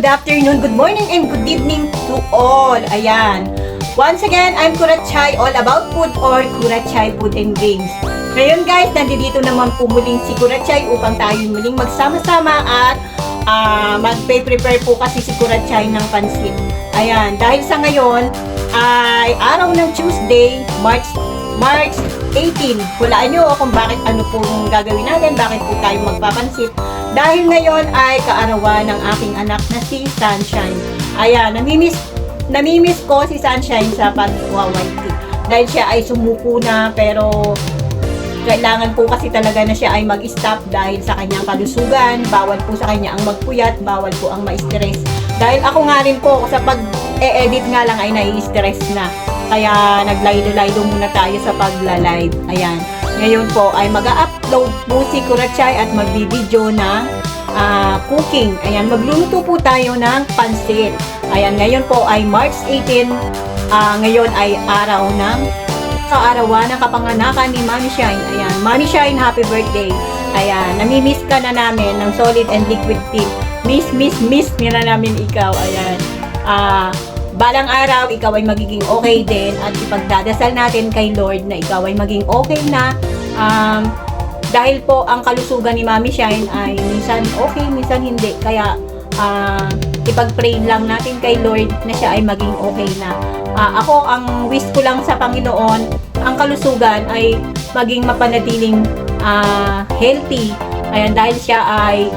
good afternoon, good morning, and good evening to all. Ayan. Once again, I'm Kurachay, all about food or Kurachay Food and Drinks. Ngayon guys, nandito naman po muling si Kurachay upang tayo muling magsama-sama at ah, magpe-prepare po kasi si Kurachay ng pansit. Ayan, dahil sa ngayon ay araw ng Tuesday, March March 18. Hulaan nyo kung bakit ano pong gagawin natin, bakit po tayo magpapansit. Dahil ngayon ay kaarawan ng aking anak na si Sunshine. Ayan, namimiss, namimiss ko si Sunshine sa pag-white Dahil siya ay sumuko na pero kailangan po kasi talaga na siya ay mag-stop dahil sa kanyang kalusugan, bawal po sa kanya ang magpuyat, bawal po ang ma-stress. Dahil ako nga rin po sa pag-e-edit nga lang ay nai-stress na. Kaya naglaydo-laydo muna tayo sa pagla-live. Ayan. Ngayon po ay mag-upload po si Kurachay at magbibideo na ah, cooking. Ayan, magluluto po tayo ng pansit. Ayan, ngayon po ay March 18. Ah, ngayon ay araw ng kaarawan ng kapanganakan ni Mami Shine. Ayan, Mami Shine, happy birthday. Ayan, namimiss ka na namin ng solid and liquid tea. Miss, miss, miss nila namin ikaw. Ayan. Ah, balang araw, ikaw ay magiging okay din at ipagdadasal natin kay Lord na ikaw ay maging okay na. Um, dahil po ang kalusugan ni Mami Shine ay minsan okay, minsan hindi. Kaya ah, ipag-pray lang natin kay Lord na siya ay maging okay na. Ah, ako, ang wish ko lang sa Panginoon, ang kalusugan ay maging mapanatiling ah, healthy. Ayan, dahil siya ay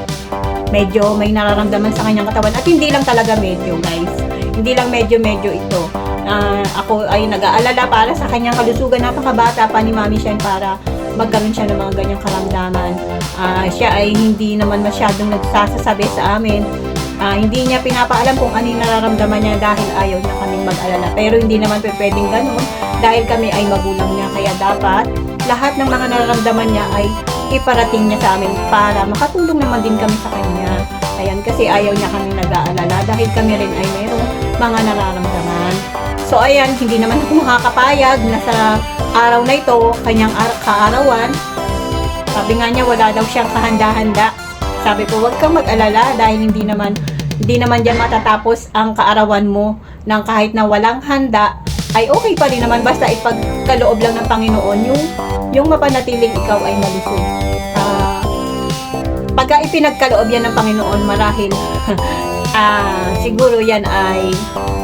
medyo may nararamdaman sa kanyang katawan. At hindi lang talaga medyo, guys. Hindi lang medyo-medyo ito. Ah, ako ay nag-aalala para sa kanyang kalusugan. Napakabata pa ni Mami Shine para magkaroon siya ng mga ganyang karamdaman. Ah, siya ay hindi naman masyadong nagsasasabi sa amin. Ah, hindi niya pinapaalam kung ano yung nararamdaman niya dahil ayaw niya kaming mag-alala. Pero hindi naman pwedeng ganun dahil kami ay magulang niya. Kaya dapat lahat ng mga nararamdaman niya ay iparating niya sa amin para makatulong naman din kami sa kanya. Ayan, kasi ayaw niya kaming nag-aalala dahil kami rin ay mayroong mga nararamdaman. So ayan, hindi naman ako makakapayag na sa araw na ito, kanyang ar- kaarawan, sabi nga niya wala daw siyang kahanda-handa. Sabi ko, huwag kang mag-alala dahil hindi naman hindi naman diyan matatapos ang kaarawan mo ng kahit na walang handa ay okay pa rin naman basta ipagkaloob lang ng Panginoon yung yung mapanatiling ikaw ay malusog. Ah, pagka ipinagkaloob yan ng Panginoon marahil ah, siguro yan ay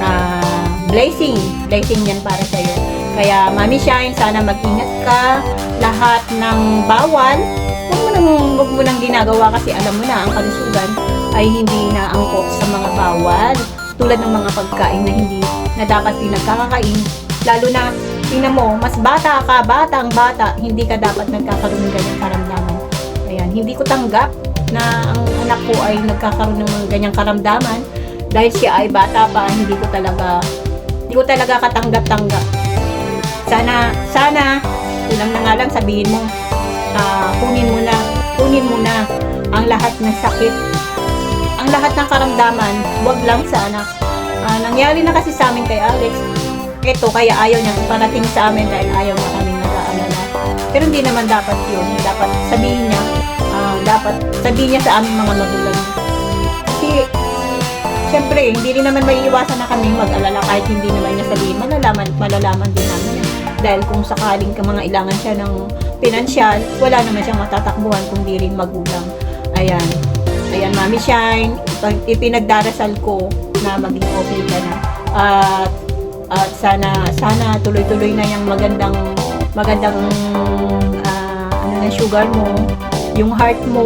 ah, blessing. Blessing yan para sa iyo. Kaya Mami Shine, sana mag-ingat ka. Lahat ng bawal, huwag mo nang, huwag mo nang ginagawa kasi alam mo na ang kalusugan ay hindi na angkop sa mga bawal. Tulad ng mga pagkain na hindi na dapat pinagkakakain. Lalo na, tingnan mo, mas bata ka, batang bata, hindi ka dapat nagkakaroon ng ganyang karamdaman. Ayan, hindi ko tanggap na ang anak ko ay nagkakaroon ng mga ganyang karamdaman dahil siya ay bata pa, hindi ko talaga hindi ko talaga katanggap-tanggap. Sana, sana, kulang na nga lang sabihin mo, ah, kunin mo na, kunin mo na ang lahat ng sakit, ang lahat ng karamdaman, wag lang sa anak. Ah, nangyari na kasi sa amin kay Alex, eto kaya ayaw niya parating sa amin dahil ayaw niya kaming nag-aalala. Pero hindi naman dapat yun. Dapat sabihin niya, ah, dapat sabihin niya sa aming mga magulang. Kasi, syempre, hindi rin naman may iwasan na kaming mag-alala kahit hindi naman niya sabihin. Malalaman, malalaman din namin yan. Dahil kung sakaling ka mga ilangan siya ng pinansyal, wala naman siyang matatakbuhan kung di rin magulang. Ayan. Ayan, Mami Shine, ipinagdarasal ko na maging okay ka na. At at sana sana tuloy-tuloy na yung magandang magandang ah, ano na sugar mo, yung heart mo,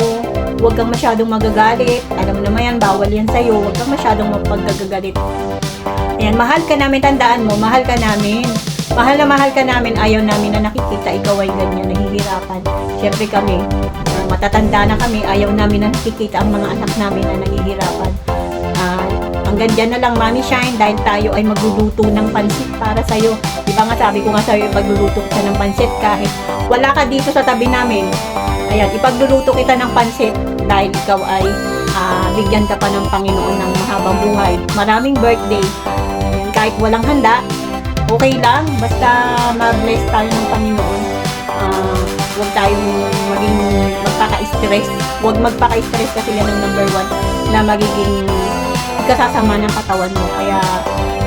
huwag kang masyadong magagalit. Alam mo naman yan, bawal yan sa'yo. Huwag kang masyadong mapagkagagalit. Ayan, mahal ka namin, tandaan mo, mahal ka namin. Mahal na mahal ka namin, ayaw namin na nakikita ikaw ay ganyan, nahihirapan. Siyempre kami, ah, matatanda na kami, ayaw namin na nakikita ang mga anak namin na nahihirapan. Ah, hanggang dyan na lang, Mami Shine, dahil tayo ay magluluto ng pansit para sa'yo. Di ba nga sabi ko nga sa'yo, magluluto ka ng pansit kahit wala ka dito sa tabi namin. Ayan, ipagluluto kita ng pansit dahil ikaw ay ah, bigyan ka pa ng Panginoon ng mahabang buhay. Maraming birthday. Ayan, kahit walang handa, okay lang. Basta ma-bless tayo ng Panginoon. Ah, huwag tayong maging magpaka-stress. Huwag magpaka-stress kasi yan ang number one na magiging ikasasama ng katawan mo. Kaya,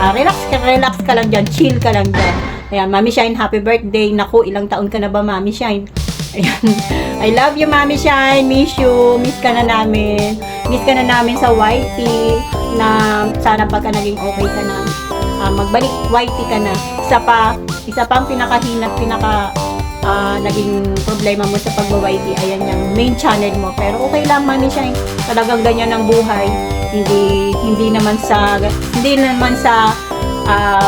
ah, relax ka, relax ka lang dyan, chill ka lang dyan. Ayan, Mami Shine, happy birthday. Naku, ilang taon ka na ba, Mami Shine? Ayan. I love you, Mami Shine. Miss you. Miss ka na namin. Miss ka na namin sa YT na sana pagka naging okay ka na, ah, magbalik YT ka na. Isa pa, isa pang pinakahinat, pinaka ah, naging problema mo sa pag-YT, ayan yung main channel mo. Pero okay lang, Mami Shine. Talagang ganyan ang buhay. Hindi hindi naman sa hindi naman sa ah,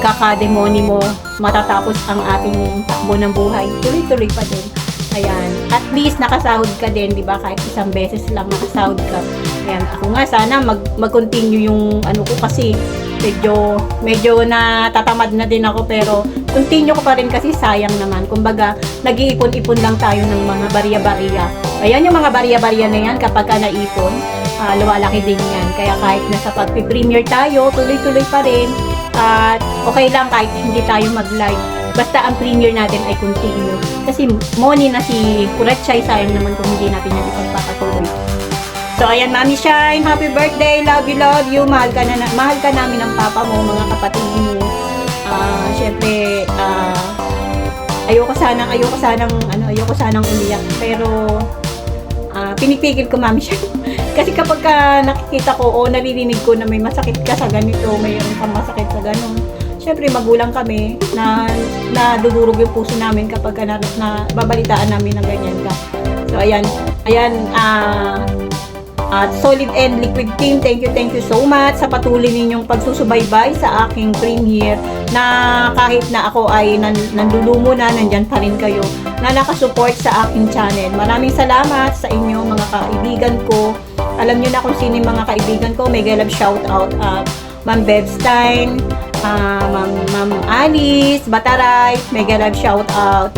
pagkakademoni mo matatapos ang ating takbo ng buhay. Tuloy-tuloy pa din. Ayan. At least nakasahod ka din, di ba? Kahit isang beses lang nakasahod ka. Ayan. Ako nga sana mag, mag-continue yung ano ko kasi medyo medyo natatamad na din ako pero continue ko pa rin kasi sayang naman. Kumbaga, nag-iipon-ipon lang tayo ng mga barya-barya. Ayan yung mga barya-barya na yan kapag ka naipon, ah, lumalaki din yan. Kaya kahit nasa pag-premiere tayo, tuloy-tuloy pa rin. At okay lang kahit hindi tayo mag-live. Basta ang premiere natin ay continue. Kasi money na si Kurachay, sayang naman kung hindi natin yan ipagpapatuloy. So, ayan, Mami Shine, happy birthday, love you, love you. Mahal ka, na, mahal ka namin ng papa mo, mga kapatid mo. Ah, syempre, ah, ayoko sanang, ayoko sanang, ano, ayoko sanang umiyak. Pero, ah, pinipigil ko, Mami Shine. Kasi kapag ka nakikita ko o naririnig ko na may masakit ka sa ganito, mayroon kang masakit sa ganon, syempre magulang kami na nadudurog yung puso namin kapag ka na, na babalitaan namin ng ganyan ka. So, ayan, ayan, ah, at Solid and Liquid Team, thank you, thank you so much sa patuloy ninyong pagsusubaybay sa aking premiere na kahit na ako ay nan nandulumo na, nandyan pa rin kayo na nakasupport sa aking channel. Maraming salamat sa inyo mga kaibigan ko. Alam niyo na kung sino yung mga kaibigan ko. Mega love shout out uh, Ma'am Bebstein, uh, Ma'am, Ma'am Alice, Bataray, mega love shout out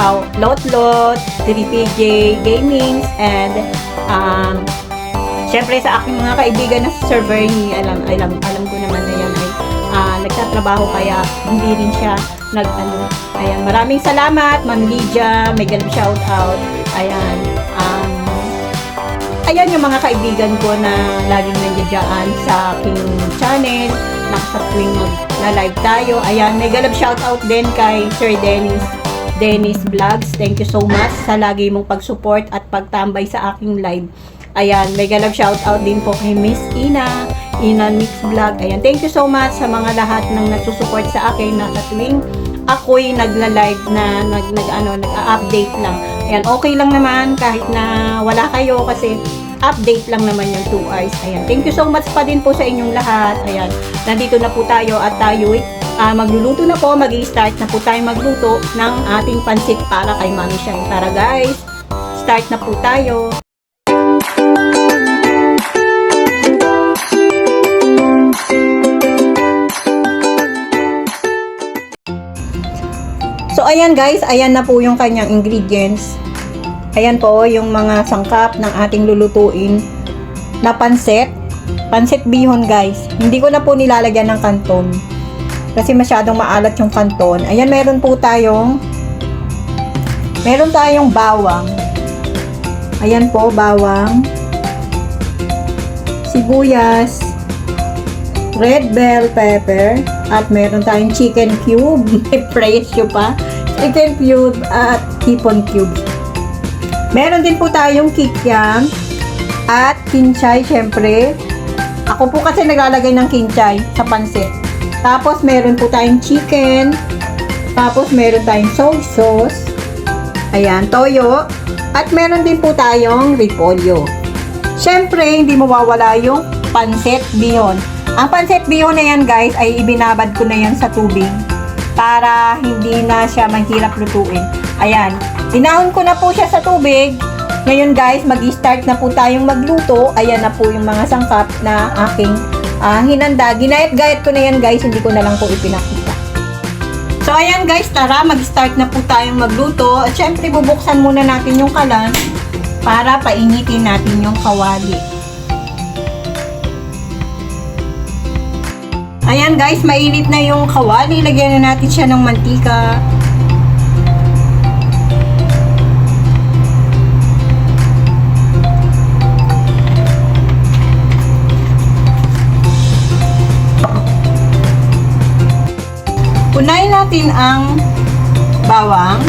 uh, Lot Lot, 3PJ Gamings, and um, Siyempre sa aking mga kaibigan na si Sir Bernie, alam, alam, alam ko naman na yan ay ah, nagtatrabaho kaya hindi rin siya nag ano. Ayan, maraming salamat, Ma'am Lydia, may ganun shout out. Ayan yung mga kaibigan ko na laging nandiyan sa aking channel, nakasa tuwing mag-live tayo. Ayan, may galab shout out din kay Sir Dennis. Dennis Vlogs, thank you so much sa lagi mong pag-support at pagtambay sa aking live. Ayan, mega love shout out din po kay Miss Ina, Ina Mix Vlog. Ayan, thank you so much sa mga lahat ng nagsusupport sa akin na sa tuwing ako'y nagla-live na nag, nag ano, nag-update lang. Ayan, okay lang naman kahit na wala kayo kasi update lang naman yung 2 hours. Ayan, thank you so much pa din po sa inyong lahat. Ayan, nandito na po tayo at tayo'y ah, magluluto na po, mag start na po tayo magluto ng ating pansit para kay Mami Shine. Tara guys, start na po tayo. So, ayan guys, ayan na po yung kanyang ingredients. Ayan po yung mga sangkap ng ating lulutuin na pansit. Pansit bihon guys. Hindi ko na po nilalagyan ng kanton. Kasi masyadong maalat yung kanton. Ayan, meron po tayong meron tayong bawang. Ayan po, bawang. Sibuyas. Red bell pepper. At meron tayong chicken cube. May presyo pa. Chicken cube at hipon cube. Meron din po tayong kikyam at kinchay, syempre. Ako po kasi naglalagay ng kinchay sa pansit. Tapos meron po tayong chicken. Tapos meron tayong soy sauce. Ayan, toyo. At meron din po tayong repolyo. Syempre, hindi mawawala yung pansit bihon. Ang pansit bihon na yan guys ay ibinabad ko na yan sa tubig para hindi na siya mahirap lutuin. Ayan, dinahon ko na po siya sa tubig. Ngayon guys, mag-start na po tayong magluto. Ayan na po yung mga sangkap na aking ah, hinanda. Ginayat-gayat ko na yan guys, hindi ko na lang po ipinakita. So ayan guys, tara mag-start na po tayong magluto. At syempre bubuksan muna natin yung kalan para painitin natin yung kawali. Ayan guys, mainit na yung kawali. Lagyan na natin siya ng mantika. Unahin natin ang bawang.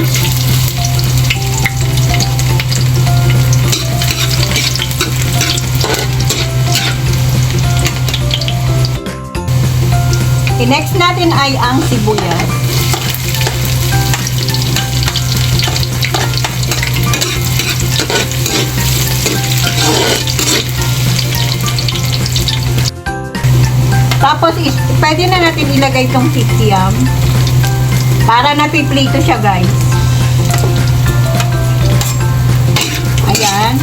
I-next natin ay ang sibuyas. Tapos, is, pwede na natin ilagay itong kikiam. Para napiplito siya, guys. Ayan.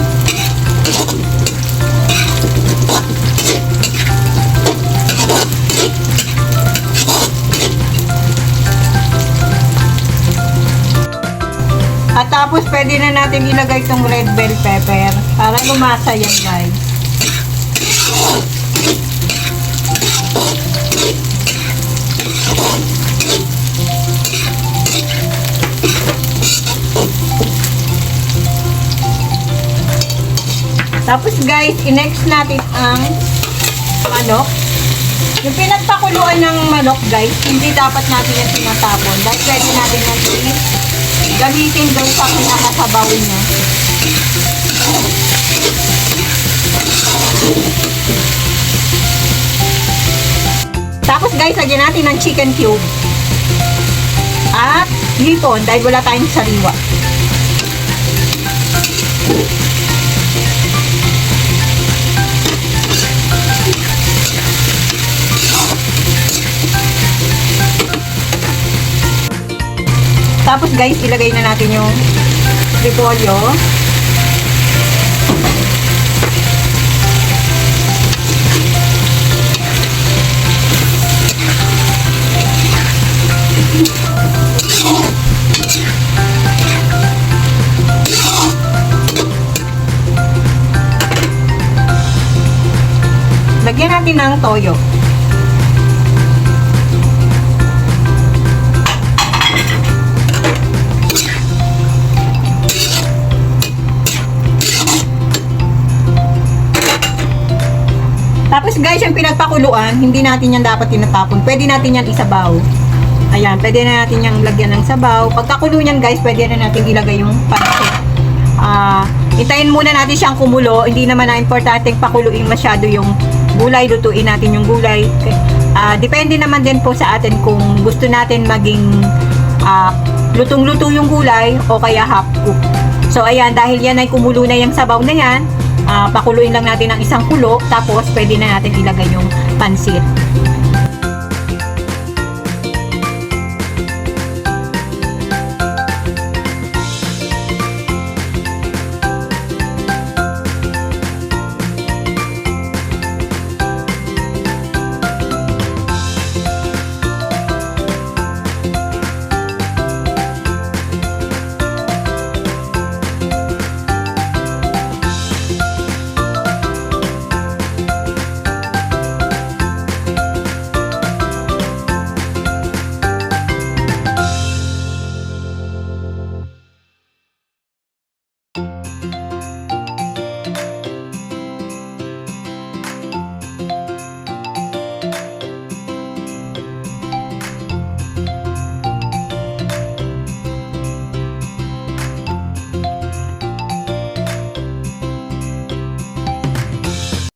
At tapos, pwede na natin ilagay itong red bell pepper. Para lumasa yan, guys. Tapos guys, i-next natin ang manok. Yung pinagpakuluan ng manok guys, hindi dapat natin yung tinatapon. Dahil pwede natin yung gamitin doon sa pinakasabaw niya. Tapos guys, lagyan natin ng chicken cube. At hipon dahil wala tayong sariwa. Tapos guys, ilagay na natin yung repolyo. Lagyan natin ng toyo. Tapos guys, yung pinagpakuluan, hindi natin yan dapat tinatapon. Pwede natin yan isabaw. Ayan, pwede na natin yung lagyan ng sabaw. Pagkakulo niyan guys, pwede na natin ilagay yung pansit. Ah, itayin muna natin siyang kumulo. Hindi naman na importanteng pakuluin masyado yung gulay. Lutuin natin yung gulay. Ah, depende naman din po sa atin kung gusto natin maging ah, lutong-luto yung gulay o kaya half cook. So ayan, dahil yan ay kumulo na yung sabaw na yan, ah, pakuluin lang natin ng isang kulo, tapos pwede na natin ilagay yung pansit.